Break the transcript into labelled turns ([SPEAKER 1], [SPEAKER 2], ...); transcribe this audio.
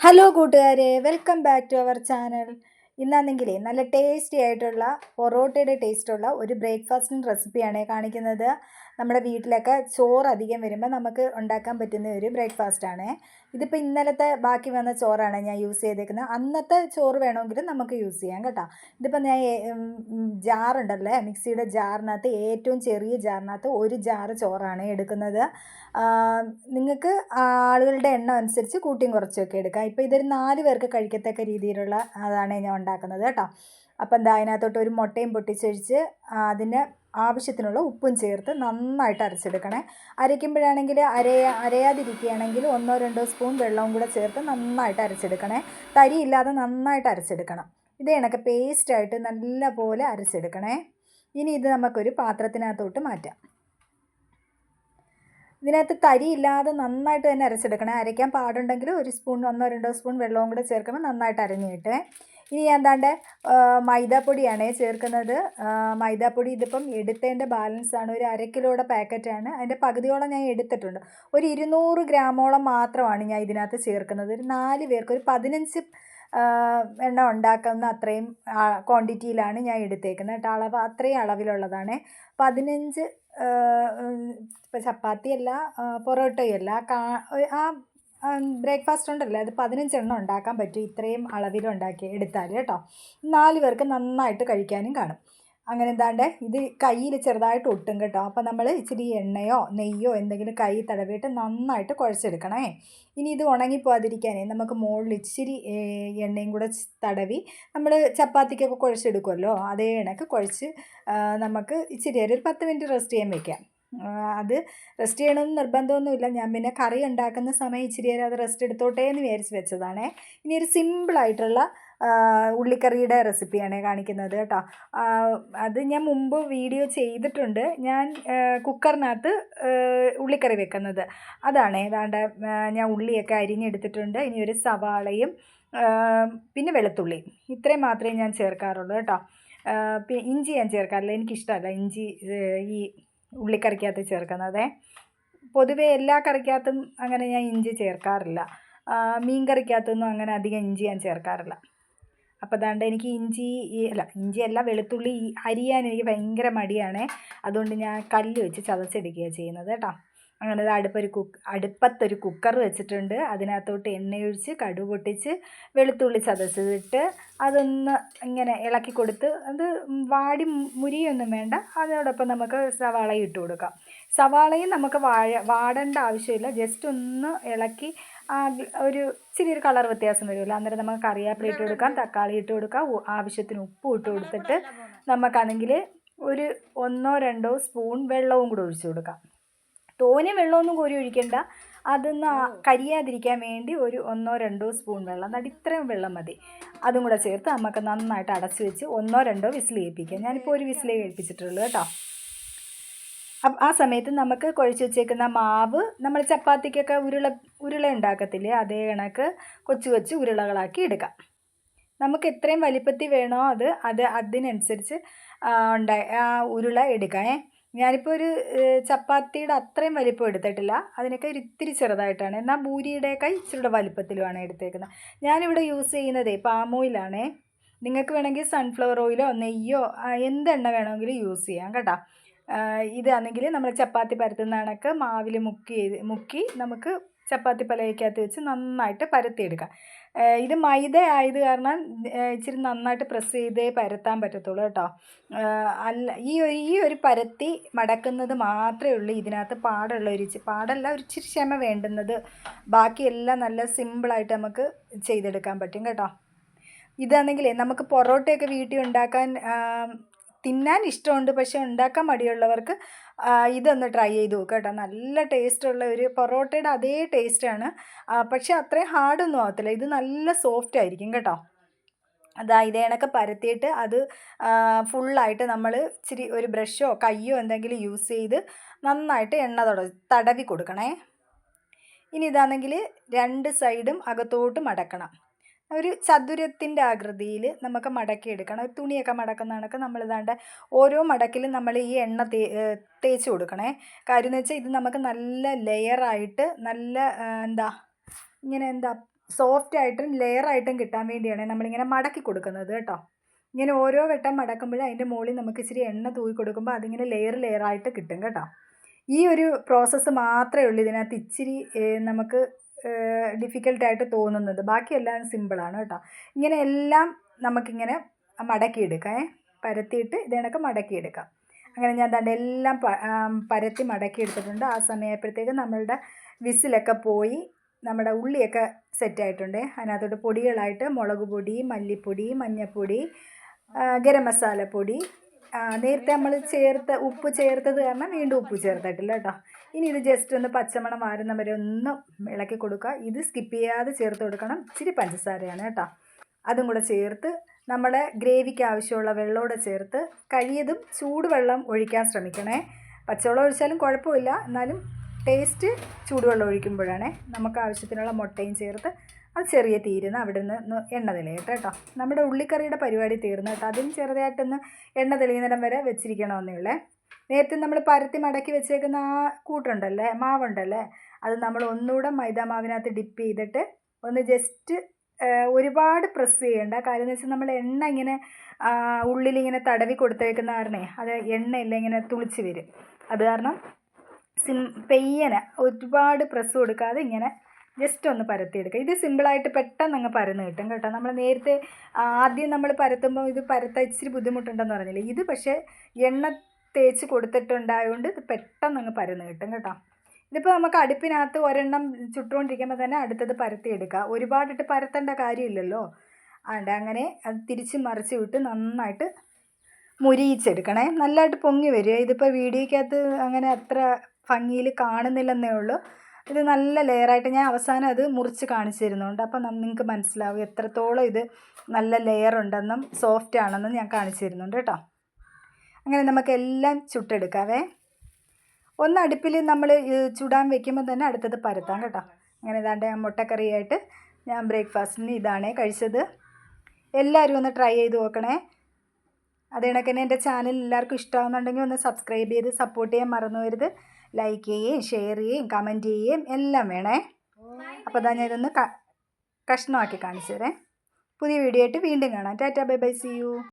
[SPEAKER 1] Hello കൂട്ടുകാരെ. Welcome back to our channel ഇന്നാണെങ്കിൽ നല്ല ടേസ്റ്റി ആയിട്ടുള്ള പൊറോട്ടയുടെ ടേസ്റ്റുള്ള ഒരു ബ്രേക്ക്ഫാസ്റ്റിന് റെസിപ്പിയാണ് കാണിക്കുന്നത്. നമ്മുടെ വീട്ടിലൊക്കെ ചോറ് അധികം വരുമ്പോൾ നമുക്ക് ഉണ്ടാക്കാൻ പറ്റുന്ന ഒരു ബ്രേക്ക്ഫാസ്റ്റ് ആണ്. ഇതിപ്പോൾ ഇന്നലത്തെ ബാക്കി വന്ന ചോറാണ് ഞാൻ യൂസ് ചെയ്തേക്കുന്നത്. അന്നത്തെ ചോറ് വേണമെങ്കിൽ നമുക്ക് യൂസ് ചെയ്യാം കേട്ടോ. ഇതിപ്പോൾ ഞാൻ ജാറുണ്ടല്ലേ മിക്സിയുടെ ജാറിനകത്ത് ഏറ്റവും ചെറിയ ജാറിനകത്ത് ഒരു ജാറ് ചോറാണ് എടുക്കുന്നത്. നിങ്ങൾക്ക് ആളുകളുടെ എണ്ണം അനുസരിച്ച് കൂട്ടിയും കുറച്ചൊക്കെ എടുക്കാം. ഇപ്പോൾ ഇതൊരു നാല് പേർക്ക് കഴിക്കത്തക്ക രീതിയിലുള്ള അതാണ് ഞാൻ ഉണ്ടാക്കുന്നത് കേട്ടോ. അപ്പം എന്താ അതിനകത്തോട്ട് ഒരു മുട്ടയും പൊട്ടിച്ചൊഴിച്ച് അതിന് ആവശ്യത്തിനുള്ള ഉപ്പും ചേർത്ത് നന്നായിട്ട് അരച്ചെടുക്കണേ. അരയ്ക്കുമ്പോഴാണെങ്കിൽ അരയ അരയാതിരിക്കുകയാണെങ്കിൽ ഒന്നോ രണ്ടോ സ്പൂൺ വെള്ളവും കൂടെ ചേർത്ത് നന്നായിട്ട് അരച്ചെടുക്കണേ. തരിയില്ലാതെ നന്നായിട്ട് അരച്ചെടുക്കണം. ഇത് കണക്ക് പേസ്റ്റായിട്ട് നല്ല പോലെ അരച്ചെടുക്കണേ. ഇനി ഇത് നമുക്കൊരു പാത്രത്തിനകത്തോട്ട് മാറ്റാം. ഇതിനകത്ത് തരി ഇല്ലാതെ നന്നായിട്ട് തന്നെ അരച്ചെടുക്കണം. അരയ്ക്കാൻ പാടുണ്ടെങ്കിൽ ഒരു സ്പൂൺ ഒന്നോ രണ്ടോ സ്പൂൺ വെള്ളവും കൂടെ ചേർക്കുമ്പോൾ നന്നായിട്ട് അരഞ്ഞു കിട്ടും ഇനി എന്താണ്ട് മൈദാപ്പൊടിയാണ് ചേർക്കുന്നത്. മൈദാപ്പൊടി ഇതിപ്പം എടുത്തതിന്റെ ആണ്. ഒരു അര കിലോയുടെ പാക്കറ്റാണ് അതിന്റെ പകുതിയോളം ഞാൻ എടുത്തിട്ടുണ്ട്. ഒരു ഇരുന്നൂറ് ഗ്രാമോളം മാത്രമാണ് ഞാൻ ഇതിനകത്ത് ചേർക്കുന്നത്. ഒരു നാല് പേർക്ക് ഒരു പതിനഞ്ച് എണ്ണ ഉണ്ടാക്കുന്ന അത്രയും ക്വാണ്ടിറ്റിയിലാണ് ഞാൻ എടുത്തേക്കുന്നത്. കേട്ടോ അളവ് അത്രയും അളവിലുള്ളതാണ്. പതിനഞ്ച് ചപ്പാത്തിയല്ല പൊറോട്ടയല്ല. കാ ആ ബ്രേക്ക്ഫാസ്റ്റ് ഉണ്ടല്ലോ അത് പതിനഞ്ചെണ്ണം ഉണ്ടാക്കാൻ പറ്റും. ഇത്രയും അളവിലുണ്ടാക്കി എടുത്താൽ കേട്ടോ. നാല് പേർക്ക് നന്നായിട്ട് കഴിക്കാനും കാണും. അങ്ങനെ എന്താണ്ട് ഇത് കയ്യിൽ ചെറുതായിട്ട് ഒട്ടും കേട്ടോ. അപ്പോൾ നമ്മൾ ഇച്ചിരി എണ്ണയോ നെയ്യോ എന്തെങ്കിലും കൈ തടവിയിട്ട് നന്നായിട്ട് കുഴച്ചെടുക്കണേ. ഇനി ഇത് ഉണങ്ങിപ്പോകാതിരിക്കാനേ നമുക്ക് മുകളിൽ ഇച്ചിരി എണ്ണയും കൂടെ തടവി നമ്മൾ ചപ്പാത്തിക്കൊക്കെ കുഴച്ചെടുക്കുമല്ലോ അതേ കണക്ക് കുഴച്ച് നമുക്ക് ഇച്ചിരി ഒരു പത്ത് മിനിറ്റ് റെസ്റ്റ് ചെയ്യാൻ വെക്കാം. അത് റെസ്റ്റ് ചെയ്യണമെന്ന് നിർബന്ധമൊന്നുമില്ല ഞാൻ പിന്നെ കറി ഉണ്ടാക്കുന്ന സമയം ഇച്ചിരി നേരം അത് റെസ്റ്റ് എടുത്തോട്ടേ എന്ന് വിചാരിച്ച് വെച്ചതാണേ. ഇനി ഒരു സിമ്പിളായിട്ടുള്ള ഉള്ളിക്കറിയുടെ റെസിപ്പിയാണ് കാണിക്കുന്നത് കേട്ടോ. അത് ഞാൻ മുമ്പ് വീഡിയോ ചെയ്തിട്ടുണ്ട്. ഞാൻ കുക്കറിനകത്ത് ഉള്ളിക്കറി വെക്കുന്നത്. അതാണ് ഏതാണ്ട് ഞാൻ ഉള്ളിയൊക്കെ അരിഞ്ഞെടുത്തിട്ടുണ്ട്. ഇനി ഒരു സവാളയും പിന്നെ വെളുത്തുള്ളി ഇത്രയും മാത്രമേ ഞാൻ ചേർക്കാറുള്ളൂ കേട്ടോ. പിന്നെ ഇഞ്ചി ഞാൻ ചേർക്കാറില്ല. എനിക്കിഷ്ടമല്ല ഇഞ്ചി ഈ ഉള്ളിക്കറിക്കകത്ത് ചേർക്കുന്നത്. പൊതുവേ എല്ലാ കറിക്കകത്തും അങ്ങനെ ഞാൻ ഇഞ്ചി ചേർക്കാറില്ല. മീൻ കറിക്കകത്തൊന്നും അങ്ങനെ അധികം ഇഞ്ചി ഞാൻ ചേർക്കാറില്ല. അപ്പോൾ അതാണ്ട് എനിക്ക് ഇഞ്ചി അല്ല ഇഞ്ചി അല്ല വെളുത്തുള്ളി അരിയാൻ എനിക്ക് ഭയങ്കര മടിയാണ്. അതുകൊണ്ട് ഞാൻ കല്ല് വെച്ച് ചതച്ചെടുക്കുകയാണ് ചെയ്യുന്നത് കേട്ടോ. അങ്ങനെ അടുപ്പൊരു കുക്ക് അടുപ്പത്തൊരു കുക്കർ വെച്ചിട്ടുണ്ട്. അതിനകത്തോട്ട് എണ്ണയൊഴിച്ച് കടു പൊട്ടിച്ച് വെളുത്തുള്ളി ചതച്ചിട്ട് അതൊന്ന് ഇങ്ങനെ ഇളക്കി കൊടുത്ത് അത് വാടി മുരിയൊന്നും വേണ്ട. അതോടൊപ്പം നമുക്ക് സവാളയും ഇട്ട് കൊടുക്കാം. സവാളയും നമുക്ക് വാഴ വാടേണ്ട ആവശ്യമില്ല. ജസ്റ്റ് ഒന്ന് ഇളക്കി ഒരു ചെറിയൊരു കളർ വ്യത്യാസം വരുമല്ലോ അന്നേരം നമുക്ക് കറിവേപ്പില ഇട്ട് കൊടുക്കാം തക്കാളി ഇട്ട് കൊടുക്കാം ആവശ്യത്തിന് ഉപ്പ് ഇട്ട് കൊടുത്തിട്ട് നമുക്കാണെങ്കിൽ ഒരു ഒന്നോ രണ്ടോ സ്പൂൺ വെള്ളവും കൂടെ ഒഴിച്ചു കൊടുക്കാം. തോനെ വെള്ളമൊന്നും കോരി ഒഴിക്കണ്ട. അതൊന്ന് കരിയാതിരിക്കാൻ വേണ്ടി ഒരു ഒന്നോ രണ്ടോ സ്പൂൺ വെള്ളം. എന്നാൽ ഇത്രയും വെള്ളം മതി. അതും കൂടെ ചേർത്ത് നമുക്ക് നന്നായിട്ട് അടച്ചു വെച്ച് ഒന്നോ രണ്ടോ വിസിൽ കേൾപ്പിക്കാം ഞാനിപ്പോൾ ഒരു വിസിലേ കേൾപ്പിച്ചിട്ടുള്ളൂ കേട്ടോ. ആ സമയത്ത് നമുക്ക് കുഴച്ച് വെച്ചേക്കുന്ന മാവ് നമ്മൾ ചപ്പാത്തിക്കൊക്കെ ഉരുള ഉരുള ഉണ്ടാക്കത്തില്ലേ? അതേ കണക്ക് കൊച്ചു കൊച്ചു ഉരുളകളാക്കി എടുക്കാം. നമുക്ക് എത്രയും വലിപ്പത്തിൽ വേണോ അത് അത് അതിനനുസരിച്ച് ഉണ്ടായി ആ ഉരുള എടുക്കാം ഞാനിപ്പോൾ ഒരു ചപ്പാത്തിയുടെ അത്രയും വലിപ്പം എടുത്തിട്ടില്ല. അതിനൊക്കെ ഒരു ഇത്തിരി ചെറുതായിട്ടാണ്. എന്നാൽ ബൂരിയുടെയൊക്കെ ഇച്ചിരിയുടെ വലിപ്പത്തിലുമാണ് എടുത്തേക്കുന്നത്. ഞാനിവിടെ യൂസ് ചെയ്യുന്നതേ പാം ഓയിലാണേ. നിങ്ങൾക്ക് വേണമെങ്കിൽ സൺഫ്ലവർ ഓയിലോ നെയ്യോ എന്ത് എണ്ണ വേണമെങ്കിലും യൂസ് ചെയ്യാം കേട്ടോ. ഇതാണെങ്കിൽ നമ്മൾ ചപ്പാത്തി പരത്തുന്ന കണക്ക് മാവിൽ മുക്കി മുക്കി നമുക്ക് ചപ്പാത്തി പലകയ്ക്കകത്ത് വെച്ച് നന്നായിട്ട് പരത്തിയെടുക്കാം. ഇത് മൈദ ആയത് കാരണം ഇച്ചിരി നന്നായിട്ട് പ്രസ് ചെയ്തേ പരത്താൻ പറ്റത്തുള്ളൂ കേട്ടോ. അല്ല ഈ ഒരു ഈ ഒരു പരത്തി മടക്കുന്നത് മാത്രമേ ഉള്ളൂ ഇതിനകത്ത് പാടുള്ള ഒരു പാടല്ല ഒരു ഇച്ചിരി ക്ഷമ വേണ്ടുന്നത്. ബാക്കിയെല്ലാം നല്ല സിമ്പിളായിട്ട് നമുക്ക് ചെയ്തെടുക്കാൻ പറ്റും കേട്ടോ. ഇതാണെങ്കിലേ നമുക്ക് പൊറോട്ടയൊക്കെ വീട്ടിൽ ഉണ്ടാക്കാൻ തിന്നാൻ ഇഷ്ടമുണ്ട് പക്ഷെ ഉണ്ടാക്കാൻ മടിയുള്ളവർക്ക് ഇതൊന്ന് ട്രൈ ചെയ്ത് നോക്കുക കേട്ടോ. നല്ല ടേസ്റ്റുള്ള ഒരു പൊറോട്ടയുടെ അതേ ടേസ്റ്റാണ്. പക്ഷെ അത്രയും ഹാർഡൊന്നും ആകത്തില്ല ഇത് നല്ല സോഫ്റ്റ് ആയിരിക്കും കേട്ടോ. അതാ ഇതേ കണക്ക് പരത്തിയിട്ട് അത് ഫുള്ളായിട്ട് നമ്മൾ ഇച്ചിരി ഒരു ബ്രഷോ കയ്യോ എന്തെങ്കിലും യൂസ് ചെയ്ത് നന്നായിട്ട് എണ്ണ തുട തടവി കൊടുക്കണേ. ഇനി ഇതാണെങ്കിൽ രണ്ട് സൈഡും അകത്തോട്ട് മടക്കണം ഒരു ചതുരത്തിന്റെ ആകൃതിയിൽ നമുക്ക് മടക്കിയെടുക്കണം ഒരു തുണിയൊക്കെ മടക്കുന്ന കണക്ക് നമ്മളിതാണ്ട് ഓരോ മടക്കിലും നമ്മൾ ഈ എണ്ണ തേ തേച്ച് കൊടുക്കണേ. കാര്യം എന്ന് വെച്ചാൽ ഇത് നമുക്ക് നല്ല ലെയറായിട്ട് നല്ല എന്താ ഇങ്ങനെ എന്താ സോഫ്റ്റ് ആയിട്ടും ലെയർ ആയിട്ടും കിട്ടാൻ വേണ്ടിയാണ് നമ്മളിങ്ങനെ മടക്കി കൊടുക്കുന്നത് കേട്ടോ. ഇങ്ങനെ ഓരോ വട്ടം മടക്കുമ്പോഴും അതിന്റെ മുകളിൽ നമുക്ക് ഇച്ചിരി എണ്ണ തൂക്കി കൊടുക്കുമ്പോൾ അതിങ്ങനെ ലെയർ ലെയറായിട്ട് കിട്ടും കേട്ടോ. ഈ ഒരു പ്രോസസ്സ് മാത്രമേ ഉള്ളൂ ഇതിനകത്ത് ഇച്ചിരി നമുക്ക് ഡിഫിക്കൽട്ടായിട്ട് തോന്നുന്നത്. ബാക്കിയെല്ലാം സിമ്പിളാണ് കേട്ടോ. ഇങ്ങനെ എല്ലാം നമുക്കിങ്ങനെ മടക്കിയെടുക്കാം. പരത്തിയിട്ട് ഇതേണൊക്കെ മടക്കിയെടുക്കാം. അങ്ങനെ ഞാൻ തന്നെ എല്ലാം പരത്തി മടക്കിയെടുത്തിട്ടുണ്ട്. ആ സമയമായപ്പോഴത്തേക്ക് നമ്മളുടെ വിസിലൊക്കെ പോയി നമ്മുടെ ഉള്ളിയൊക്കെ സെറ്റായിട്ടുണ്ട്. അതിനകത്തോട്ട് പൊടികളായിട്ട് മുളക് പൊടി മല്ലിപ്പൊടി മഞ്ഞൾപ്പൊടി ഗരം മസാലപ്പൊടി. നേരത്തെ നമ്മൾ ചേർത്ത ഉപ്പ് ചേർത്തത് കാരണം വീണ്ടും ഉപ്പ് ചേർത്തിട്ടില്ല കേട്ടോ. ഇനി ഇത് ജസ്റ്റ് ഒന്ന് പച്ചമണം മാറുന്ന വരെ ഒന്ന് ഇളക്കി കൊടുക്കുക. ഇത് സ്കിപ്പ് ചെയ്യാതെ ചേർത്ത് കൊടുക്കണം. ഇച്ചിരി പഞ്ചസാരയാണ് കേട്ടോ. അതും കൂടെ ചേർത്ത് നമ്മുടെ ഗ്രേവിക്ക് ആവശ്യമുള്ള വെള്ളമോടെ ചേർത്ത് കഴിയതും ചൂടുവെള്ളം ഒഴിക്കാൻ ശ്രമിക്കണേ. പച്ചവെള്ളം ഒഴിച്ചാലും കുഴപ്പമില്ല. എന്നാലും ടേസ്റ്റ് ചൂടുവെള്ളം ഒഴിക്കുമ്പോഴാണ് നമുക്ക് ആവശ്യത്തിനുള്ള മുട്ടയും ചേർത്ത് അത് ചെറിയ തീരുന്ന അവിടെ നിന്ന് എണ്ണ തെളിയട്ടെ കേട്ടോ. നമ്മുടെ ഉള്ളിക്കറിയുടെ പരിപാടി തീർന്നു കേട്ടോ. അതിന് ചെറുതായിട്ടൊന്ന് എണ്ണ തെളിയുന്നിടം വരെ വെച്ചിരിക്കണമെന്നേ ഉള്ളേ. നേരത്തെ നമ്മൾ പരത്തി മടക്കി വെച്ചേക്കുന്ന ആ കൂട്ടുണ്ടല്ലേ മാവുണ്ടല്ലേ അത് നമ്മൾ ഒന്നുകൂടെ മൈദാമാവിനകത്ത് ഡിപ്പ് ചെയ്തിട്ട് ഒന്ന് ജസ്റ്റ് ഒരുപാട് പ്രസ് ചെയ്യേണ്ട. കാര്യം എന്ന് വെച്ചാൽ നമ്മൾ എണ്ണ ഇങ്ങനെ ഉള്ളിലിങ്ങനെ തടവി കൊടുത്തേക്കുന്ന കാരണേ അത് ഇല്ല ഇങ്ങനെ തുളിച്ച് വരും. അത് കാരണം സിം പെയ്യനെ ഒരുപാട് പ്രസ് കൊടുക്കാതെ ഇങ്ങനെ ജസ്റ്റ് ഒന്ന് പരത്തിയെടുക്കുക ഇത് സിമ്പിളായിട്ട് പെട്ടെന്ന് അങ്ങ് പരന്ന് കിട്ടും കേട്ടോ. നമ്മൾ നേരത്തെ ആദ്യം നമ്മൾ പരത്തുമ്പോൾ ഇത് പരത്താൻ ഇച്ചിരി ബുദ്ധിമുട്ടുണ്ടെന്ന് പറഞ്ഞില്ലേ? ഇത് പക്ഷേ എണ്ണ തേച്ച് കൊടുത്തിട്ടുണ്ടായതുകൊണ്ട് ഇത് പെട്ടെന്ന് അങ്ങ് പരന്ന് കിട്ടും കേട്ടോ. ഇതിപ്പോൾ നമുക്ക് അടുപ്പിനകത്ത് ഒരെണ്ണം ചുട്ടുകൊണ്ടിരിക്കുമ്പോൾ തന്നെ അടുത്തത് പരത്തിയെടുക്കുക ഒരുപാടിട്ട് പരത്തേണ്ട കാര്യമില്ലല്ലോ. അതുകൊണ്ട് അങ്ങനെ അത് തിരിച്ച് മറിച്ച് വിട്ട് നന്നായിട്ട് മുരിയിച്ചെടുക്കണേ. നല്ലതായിട്ട് പൊങ്ങി വരിക. ഇതിപ്പോൾ വീഡിയോയ്ക്കകത്ത് അങ്ങനെ അത്ര ഭംഗിയിൽ കാണുന്നില്ലെന്നേ ഉള്ളൂ. ഇത് നല്ല ലെയറായിട്ട് ഞാൻ അവസാനം അത് മുറിച്ച് കാണിച്ചു തരുന്നുണ്ട് അപ്പം നിങ്ങൾക്ക് മനസ്സിലാവും എത്രത്തോളം ഇത് നല്ല ലെയർ ഉണ്ടെന്നും സോഫ്റ്റ് ആണെന്നും ഞാൻ കാണിച്ചു തരുന്നുണ്ട് കേട്ടോ. അങ്ങനെ നമുക്കെല്ലാം ചുട്ടെടുക്കാവേ. ഒന്ന് അടുപ്പിൽ നമ്മൾ ചുടാൻ വെക്കുമ്പോൾ തന്നെ അടുത്തത് പരത്താം കേട്ടോ. അങ്ങനെ ഇതാണ്ട് മുട്ടക്കറിയായിട്ട് ഞാൻ ബ്രേക്ക്ഫാസ്റ്റിന് ഇതാണ് കഴിച്ചത്. എല്ലാവരും ഒന്ന് ട്രൈ ചെയ്ത് നോക്കണേ. അത് എന്റെ ചാനൽ എല്ലാവർക്കും ഇഷ്ടമാകുന്നുണ്ടെങ്കിൽ ഒന്ന് സബ്സ്ക്രൈബ് ചെയ്ത് സപ്പോർട്ട് ചെയ്യാൻ മറന്നു വരുത് ലൈക്ക് ചെയ്യുകയും ഷെയർ ചെയ്യുകയും കമന്റ് ചെയ്യുകയും എല്ലാം വേണേ. അപ്പോൾ അതാ ക കഷ്ണമാക്കി കാണിച്ചു തരാം. പുതിയ വീഡിയോ ആയിട്ട് വീണ്ടും കാണാം. Tata bye bye see you.